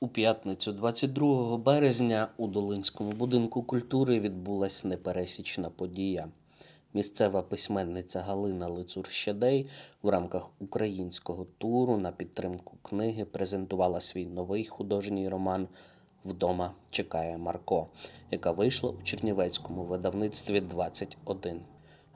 У п'ятницю, 22 березня, у Долинському будинку культури відбулась непересічна подія. Місцева письменниця Галина Лицур-Щедей в рамках українського туру на підтримку книги презентувала свій новий художній роман Вдома чекає Марко, яка вийшла у чернівецькому видавництві 21.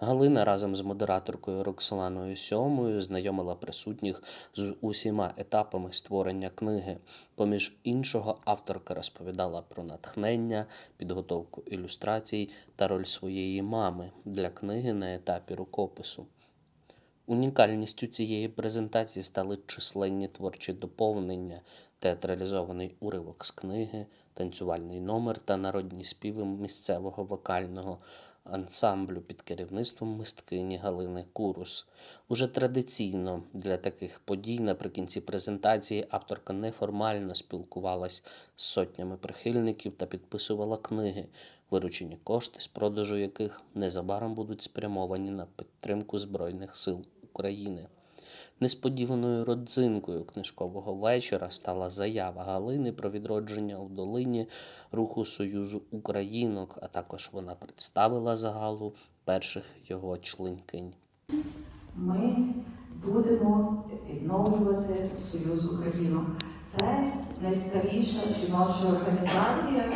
Галина разом з модераторкою Роксоланою Сьомою знайомила присутніх з усіма етапами створення книги. Поміж іншого, авторка розповідала про натхнення, підготовку ілюстрацій та роль своєї мами для книги на етапі рукопису. Унікальністю цієї презентації стали численні творчі доповнення, театралізований уривок з книги, танцювальний номер та народні співи місцевого вокального ансамблю під керівництвом мисткині Галини Курус. Уже традиційно для таких подій наприкінці презентації авторка неформально спілкувалась з сотнями прихильників та підписувала книги, виручені кошти з продажу яких незабаром будуть спрямовані на підтримку Збройних сил України. Несподіваною родзинкою книжкового вечора стала заява Галини про відродження у долині руху Союзу Українок, а також вона представила загалу перших його членкинь. Ми будемо відновлювати Союз Українок. Це найстаріша жіноча організація,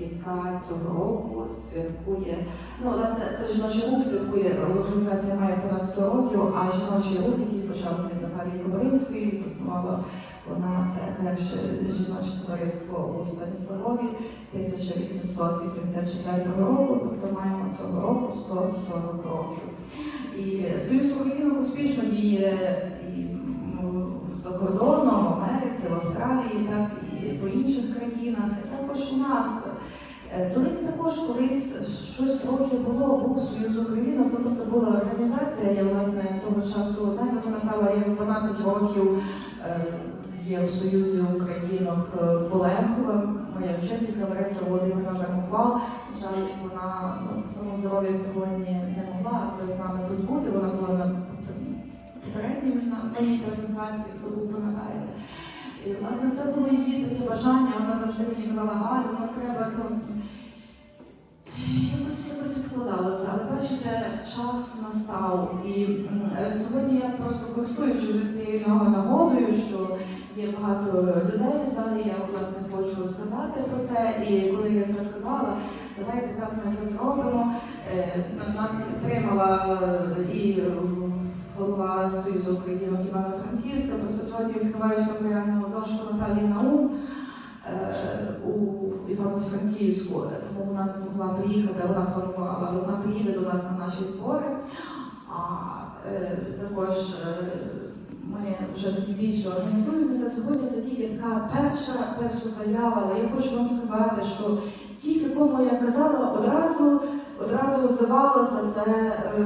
яка цього року святкує. Ну, власне, це жіночий рух святкує. Організація має понад 100 років, а жіночий рух, який почався від Наталії Кобилинської, заснувала вона це перше жіноче товариство у Станіславові 1884 року, тобто маємо цього року 140 років. І Союз Українок успішно діє і за кордоном, в Америці, в Австралії, так по інших країнах. Також у нас. Е, До них також колись щось трохи було, був Союз Українок, ну, тобто була організація, я власне цього часу не запам'ятала, я 12 років е, є в Союзі Українок е, Полегова, моя вчителька Лариса Володимирівна Мухвал. На жаль, вона ну, своєму здоров'я сьогодні не могла з нами тут бути. Вона була на попередній моїй презентації, хто був пам'ятає. І, власне, це було її таке бажання. Вона завжди мені казала, Галю, ну треба то якось якось відкладалося. Але бачите, час настав. І сьогодні я просто користуючись вже цією нагодою, що є багато людей в залі, я власне хочу сказати про це. І коли я це сказала, давайте так ми це зробимо. Е, Нас підтримала е, і голова Союзу Українок Івано-Франківська, просто сьогодні відкривають дошку Наум е, у Івано-Франківську, тому вона не змогла приїхати, вона планувала, вона приїде до нас на наші збори. А е, також е, ми вже більше організуємося. Сьогодні це тільки така перша, перша заява, але я хочу вам сказати, що ті, кому я казала, одразу одразу озивалося це е,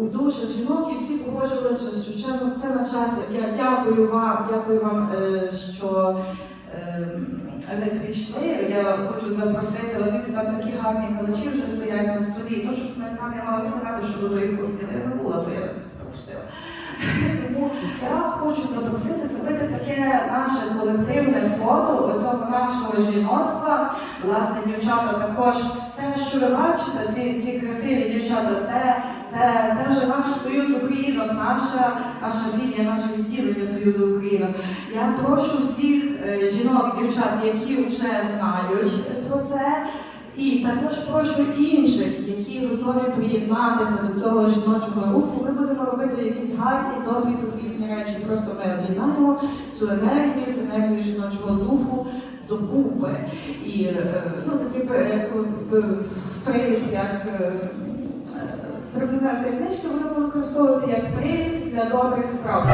у душах жінок, і всі погоджувалися, що це, на часі. Я дякую вам, дякую вам, е, що е, ви прийшли. Я хочу запросити вас, якщо там такі гарні калачі вже стоять на столі. То, що там я мала сказати, що до тої пустили, забула, то я пропустила. Хочу запросити зробити таке наше колективне фото оцього нашого жіноцтва. Власне, дівчата також. Це, що ви бачите, ці, ці красиві дівчата, це, це, це вже наш Союз Українок, наша, наша лінія, наше відділення Союзу Українок. Я прошу всіх е, жінок, дівчат, які вже знають про це. І також прошу інших, які готові приєднатися до цього жіночого руху. Робити якісь гарні, добрі, потрібні речі. Просто ми об'єднаємо цю енергію, синергію жіночого духу докупи. І е, ну, такий е, привід, як е, презентація книжки, будемо використовувати як привід для добрих справ.